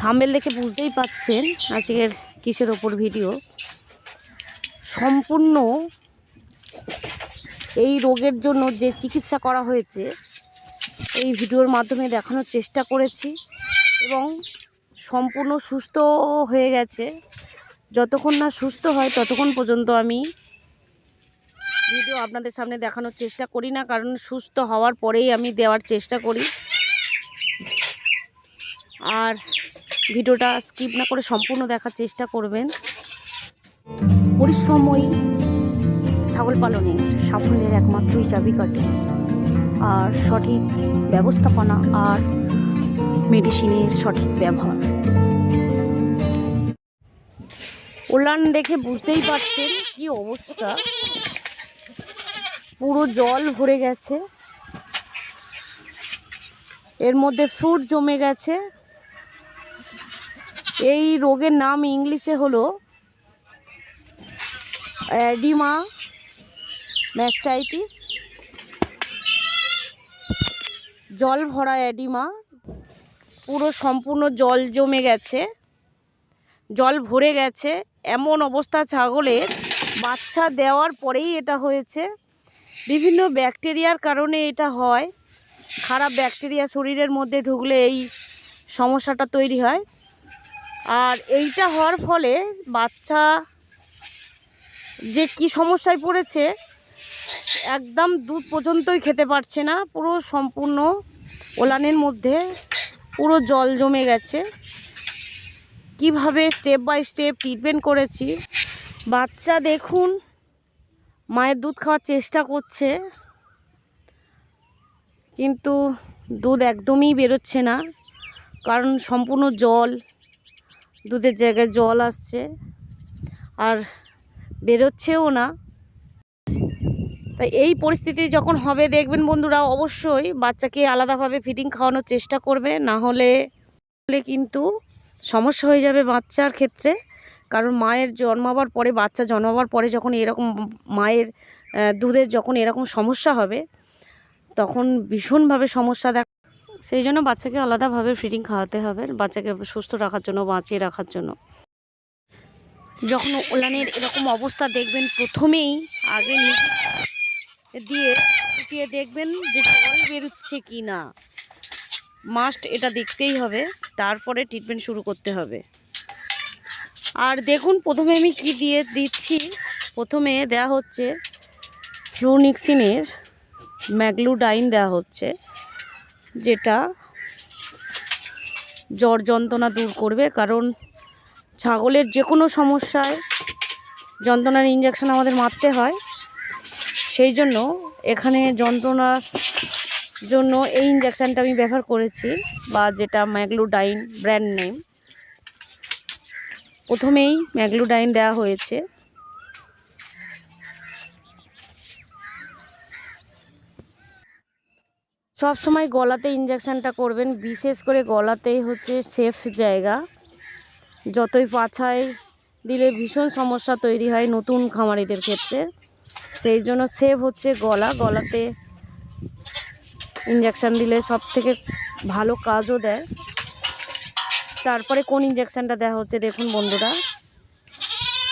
Thumbnail দেখে বুঝতেই পাচ্ছেন আজকের কিসের ওপর ভিডিও সম্পূর্ণ এই রোগের জন্য যে চিকিৎসা করা হয়েছে, এই ভিডিওর মাধ্যমে দেখানোর চেষ্টা করেছি এবং সম্পূর্ণ সুস্থ হয়ে গেছে। যতক্ষণ না সুস্থ হয় ততক্ষণ পর্যন্ত আমি ভিডিও আপনাদের সামনে দেখানোর চেষ্টা করি না, কারণ সুস্থ হওয়ার পরেই আমি দেওয়ার চেষ্টা করি। আর ভিডিওটা স্কিপ না করে সম্পূর্ণ দেখার চেষ্টা করবেন। পরিশ্রমই ছাগল পালনে সাফল্যের একমাত্রই চাবিকাঠি আর সঠিক ব্যবস্থাপনা আর মেডিসিনের সঠিক ব্যবহার। ওলান দেখে বুঝতেই পারছেন কি অবস্থা। পুরো জল ভরে গেছে। এর মধ্যে ফ্রুট জমে গেছে। এই রোগের নাম ইংলিশে হলো অ্যাডিমা ম্যাস্টাইটিস। জল ভরা অ্যাডিমা। পুরো সম্পূর্ণ জল জমে গেছে। জল ভরে গেছে। এমন অবস্থা ছাগলের। বাচ্চা দেওয়ার পরেই এটা হয়েছে। বিভিন্ন ব্যাকটেরিয়ার কারণে এটা হয়। খারাপ ব্যাকটেরিয়া শরীরের মধ্যে ঢুকলে এই সমস্যাটা তৈরি হয়। আর এইটা হওয়ার ফলে বাচ্চা যে কি সমস্যায় পড়েছে, একদম দুধ পর্যন্তই খেতে পারছে না। পুরো সম্পূর্ণ ওলানের মধ্যে পুরো জল জমে গেছে। কীভাবে স্টেপ বাই স্টেপ ট্রিটমেন্ট করেছি? বাচ্চা দেখুন, মায়ের দুধ খাওয়ার চেষ্টা করছে, কিন্তু দুধ একদমই বেরোচ্ছে না, কারণ সম্পূর্ণ জল দুধের জায়গায় জল আসছে। আর বেরোচ্ছেও না। তাই এই পরিস্থিতি যখন হবে, দেখবেন বন্ধুরা, অবশ্যই বাচ্চাকে আলাদাভাবে ফিডিং খাওয়ানোর চেষ্টা করবে। না হলে কিন্তু সমস্যা হয়ে যাবে বাচ্চার ক্ষেত্রে। কারণ মায়ের জন্মাবার পরে, বাচ্চা জন্মাবার পরে যখন এরকম মায়ের দুধের যখন এরকম সমস্যা হবে, তখন ভীষণভাবে সমস্যা দেখ সেই জন্য বাচ্চাকে আলাদাভাবে ফিডিং খাওয়াতে হবে, বাচ্চাকে সুস্থ রাখার জন্য, বাঁচিয়ে রাখার জন্য। যখন ওলানের এরকম অবস্থা দেখবেন, প্রথমেই আগে দিয়ে ফুটিয়ে দেখবেন যে জল বেরোচ্ছে কি না মাস্ট এটা দেখতেই হবে, তারপরে ট্রিটমেন্ট শুরু করতে হবে। আর দেখুন, প্রথমে আমি কি দিয়ে দিচ্ছি। প্রথমে দেয়া হচ্ছে ফ্লুনিক্সিনের ম্যাগলুডাইন দেওয়া হচ্ছে। যেটা জ্বর যন্ত্রণা দূর করবে, কারণ ছাগলের যে কোনো সমস্যায় যন্ত্রণার ইঞ্জেকশন আমাদের মারতে হয়। সেই জন্য এখানে যন্ত্রণার জন্য এই ইঞ্জেকশানটা আমি ব্যবহার করেছি, বা যেটা ম্যাগলুডাইন ব্র্যান্ড নেম প্রথমেই ম্যাগলুডাইন দেওয়া হয়েছে। সব সময় গলাতে ইঞ্জেকশানটা করবেন, বিশেষ করে গলাতেই হচ্ছে সেফ জায়গা। যতই পাছায় দিলে ভীষণ সমস্যা তৈরি হয় নতুন খামারিদের ক্ষেত্রে। সেই জন্য সেভ হচ্ছে গলা, গলাতে ইঞ্জেকশান দিলে সব থেকে ভালো কাজও দেয়। তারপরে কোন ইঞ্জেকশানটা দেওয়া হচ্ছে দেখুন বন্ধুরা।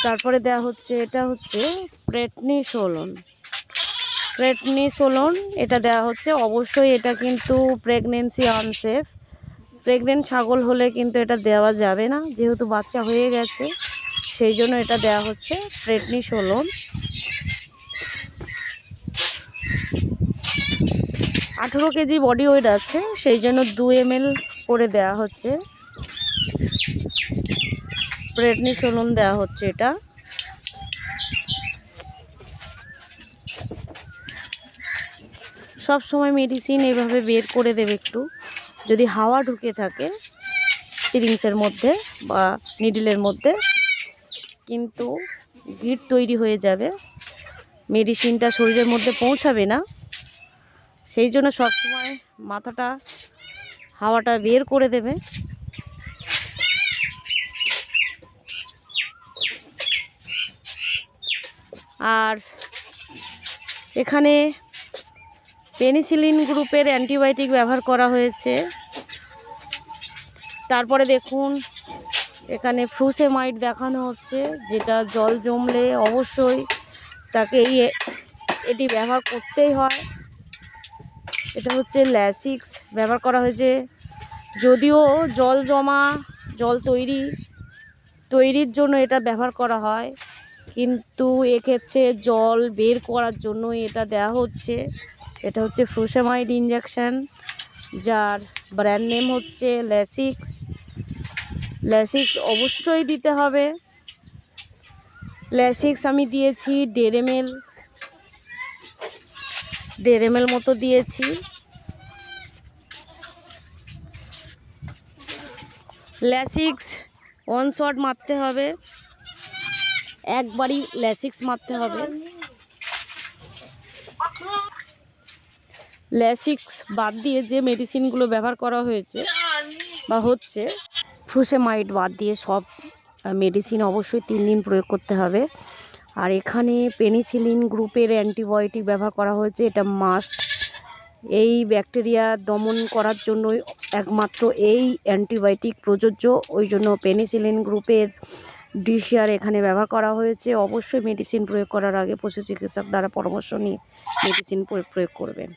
তারপরে দেওয়া হচ্ছে, এটা হচ্ছে প্রেটনি প্রেটনিসোলন। প্রেটনিসোলন এটা দেওয়া হচ্ছে। অবশ্যই এটা কিন্তু প্রেগনেন্সি আনসেফ প্রেগনেন্ট ছাগল হলে কিন্তু এটা দেওয়া যাবে না, যেহেতু বাচ্চা হয়ে গেছে, সেই জন্য এটা দেওয়া হচ্ছে প্রেটনিসোলন আঠেরো কেজি বডি ওয়েট আছে, সেই জন্য দু এম করে দেওয়া হচ্ছে। প্রেডনিসোলন দেওয়া হচ্ছে এটা। সব সময় মেডিসিন এভাবে বের করে দেবে একটু। যদি হাওয়া ঢুকে থাকে সিরিংসের মধ্যে বা নিডিলের মধ্যে, কিন্তু গিট তৈরি হয়ে যাবে মেডিসিনটা শরীরের মধ্যে পৌঁছাবে না, সেই জন্য সবসময় মাথাটা, হাওয়াটা বের করে দেবে। আর এখানে পেনিসিলিন গ্রুপের অ্যান্টিবায়োটিক ব্যবহার করা হয়েছে। তারপরে দেখুন, এখানে ফ্রুসেমাইড দেখানো হচ্ছে, যেটা জল জমলে অবশ্যই তাকে এই এটি ব্যবহার করতেই হয়। এটা হচ্ছে ল্যাসিক্স, ব্যবহার করা হয়েছে। যদিও জল জমা, জল তৈরি, তৈরির জন্য এটা ব্যবহার করা হয়, কিন্তু এক্ষেত্রে জল বের করার জন্য এটা দেওয়া হচ্ছে। এটা হচ্ছে ফ্রুসেমাইড ইঞ্জেকশান যার ব্র্যান্ড নেম হচ্ছে ল্যাসিক্স ল্যাসিক্স অবশ্যই দিতে হবে। ল্যাসিক্স আমি দিয়েছি দেড় এম এল এম এল মতো দিয়েছি। ল্যাসিক্স ওয়ান শট মারতে হবে। একবারই ল্যাসিক্স মারতে হবে। ল্যাসিক্স বাদ দিয়ে যে মেডিসিনগুলো ব্যবহার করা হয়েছে বা হচ্ছে ফ্রুসেমাইড বাদ দিয়ে সব মেডিসিন অবশ্যই তিন দিন প্রয়োগ করতে হবে। আর এখানে পেনিসিলিন গ্রুপের অ্যান্টিবায়োটিক ব্যবহার করা হয়েছে, এটা মাস্ট এই ব্যাকটেরিয়া দমন করার জন্যই একমাত্র এই অ্যান্টিবায়োটিক প্রযোজ্য, ওই জন্য পেনিসিলিন গ্রুপের ডিশিয়ার এখানে ব্যবহার করা হয়েছে। অবশ্যই মেডিসিন প্রয়োগ করার আগে পশু চিকিৎসক দ্বারা পরামর্শ নিয়ে মেডিসিন প্রয়োগ করবেন।